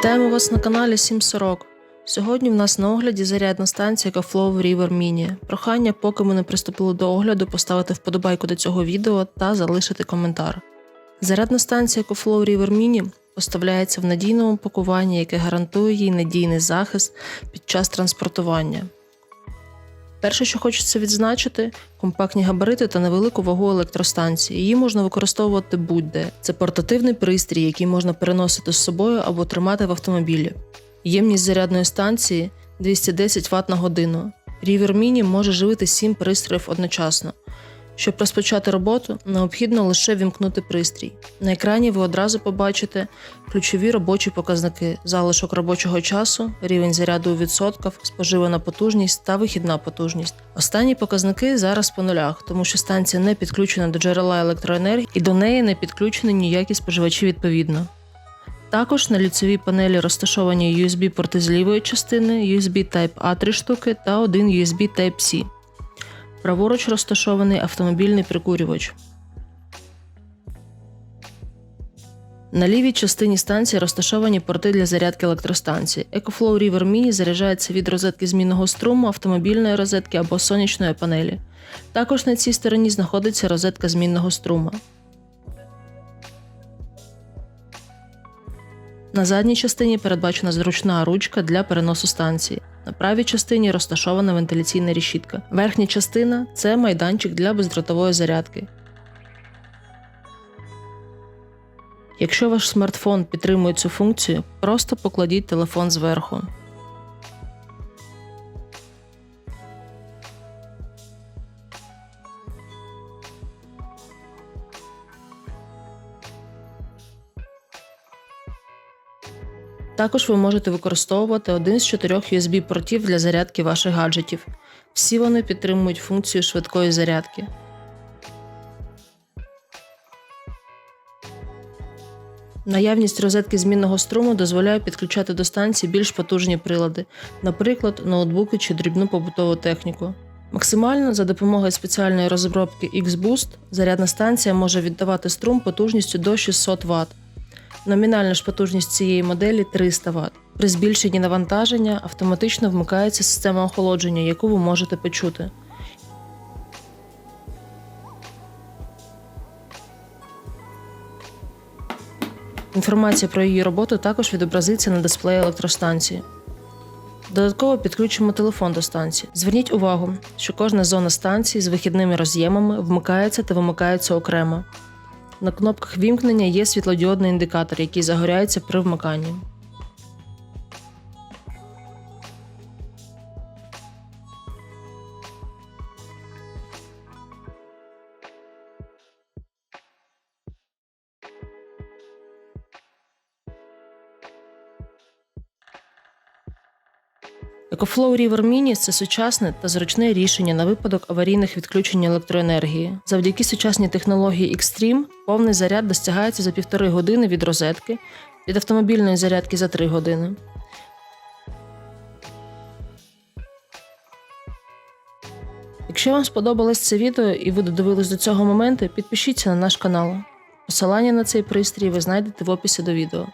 Вітаємо вас на каналі 740. Сьогодні в нас на огляді зарядна станція EcoFlow River Mini. Прохання, поки ми не приступили до огляду, поставити вподобайку до цього відео та залишити коментар. Зарядна станція EcoFlow River Mini поставляється в надійному пакуванні, яке гарантує їй надійний захист під час транспортування. Перше, що хочеться відзначити, компактні габарити та невелику вагу електростанції. Її можна використовувати будь-де. Це портативний пристрій, який можна переносити з собою або тримати в автомобілі. Ємність зарядної станції 210 Вт на годину. River Mini може живити 7 пристроїв одночасно. Щоб розпочати роботу, необхідно лише вімкнути пристрій. На екрані ви одразу побачите ключові робочі показники: залишок робочого часу, рівень заряду у відсотках, споживана потужність та вихідна потужність. Останні показники зараз по нулях, тому що станція не підключена до джерела електроенергії і до неї не підключені ніякі споживачі відповідно. Також на ліцевій панелі розташовані USB-порти з лівої частини, USB Type-A 3 штуки та один USB Type-C. Праворуч розташований автомобільний прикурювач. На лівій частині станції розташовані порти для зарядки електростанції. EcoFlow River Mini заряджається від розетки змінного струму, автомобільної розетки або сонячної панелі. Також на цій стороні знаходиться розетка змінного струму. На задній частині передбачена зручна ручка для переносу станції. На правій частині розташована вентиляційна решітка. Верхня частина це майданчик для бездротової зарядки. Якщо ваш смартфон підтримує цю функцію, просто покладіть телефон зверху. Також ви можете використовувати один з чотирьох USB-портів для зарядки ваших гаджетів. Всі вони підтримують функцію швидкої зарядки. Наявність розетки змінного струму дозволяє підключати до станції більш потужні прилади, наприклад, ноутбуки чи дрібну побутову техніку. Максимально за допомогою спеціальної розробки X-Boost зарядна станція може віддавати струм потужністю до 600 Вт. Номінальна ж потужність цієї моделі 300 Вт. При збільшенні навантаження автоматично вмикається система охолодження, яку ви можете почути. Інформація про її роботу також відобразиться на дисплеї електростанції. Додатково підключимо телефон до станції. Зверніть увагу, що кожна зона станції з вихідними роз'ємами вмикається та вимикається окремо. На кнопках вімкнення є світлодіодний індикатор, який загоряється при вмиканні. EcoFlow River Mini – це сучасне та зручне рішення на випадок аварійних відключень електроенергії. Завдяки сучасній технології Xtreme повний заряд досягається за півтори години від розетки, від автомобільної зарядки за 3 години. Якщо вам сподобалось це відео і ви додивились до цього моменту, підпишіться на наш канал. Посилання на цей пристрій ви знайдете в описі до відео.